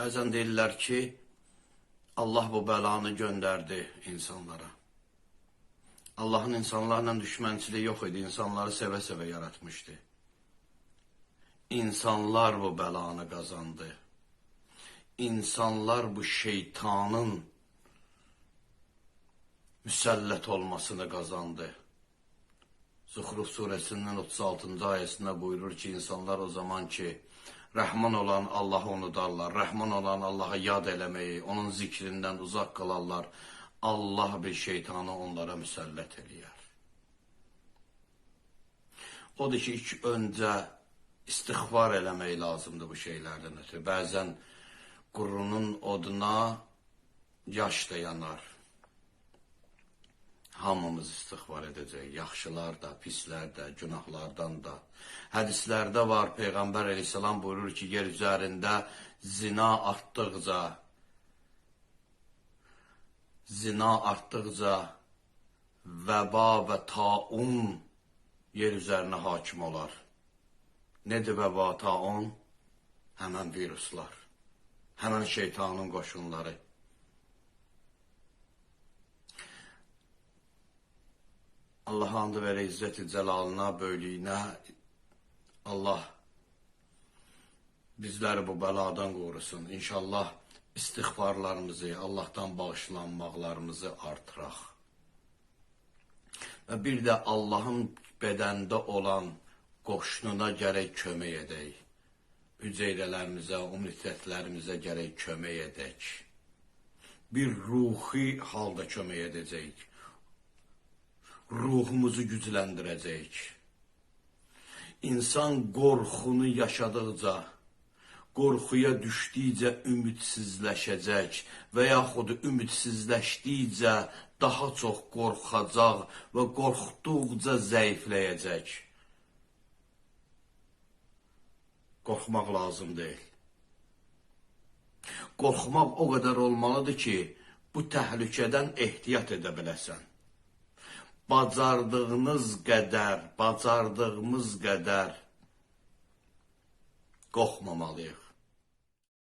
Bəzən deyirlər ki, Allah bu bəlanı göndərdi insanlara. Allahın insanlarla düşmənçiliyi yox idi, insanları sevə-sevə yaratmışdı. İnsanlar bu bəlanı qazandı. İnsanlar bu şeytanın müsəllət olmasını qazandı. Zuhruf surəsinin 36-cı ayəsində buyurur ki, insanlar o zaman ki, Rəhman olan Allahı unudarlar, Rəhman olan Allah'a yad eləməyi, onun zikrindən uzaq qalarlar, Allah bir şeytanı onlara müsəllət eləyər. Odur ki, ilk öncə istighfar eləmək lazımdır bu şeylərdən ötürü. Bəzən qurunun oduna yaş da yanar. Hamımız istighfar edəcək. Yaxşılar da, pislər də, günahlardan da. Hədislərdə var, Peyğəmbər əleyhissalam buyurur ki, yer üzərində zina artdıqca, zina artdıqca vəba və taun yer üzərinə hakim olar. Nedir vəba, taun? Həmən viruslar, həmən şeytanın qoşunları. Allah andı verə izzət-i cəlalına, böylüyünə. Allah bizləri bu bəladan qorusun. İnşallah istighfarlarımızı, Allahdan bağışlanmaqlarımızı artıraq. Və bir də Allahın bədəndə olan qoşununa gərək kömək edək. Hüceyrələrimizə, ümumiyyətlərimizə gərək kömək edək. Bir ruhi halda kömək edəcəyik ruhumuzu gücləndirəcək. İnsan qorxunu yaşadıqca, qorxuya düşdükcə ümidsizləşəcək və yaxud ümidsizləşdikcə daha çox qorxacaq və qorxduqca zəifləyəcək. Qorxmaq lazım deyil. Qorxmaq o qədər olmalıdır ki, bu təhlükədən ehtiyat edə biləsən bacardığınız qədər, bacardığımız qədər qorxmamalıyıq.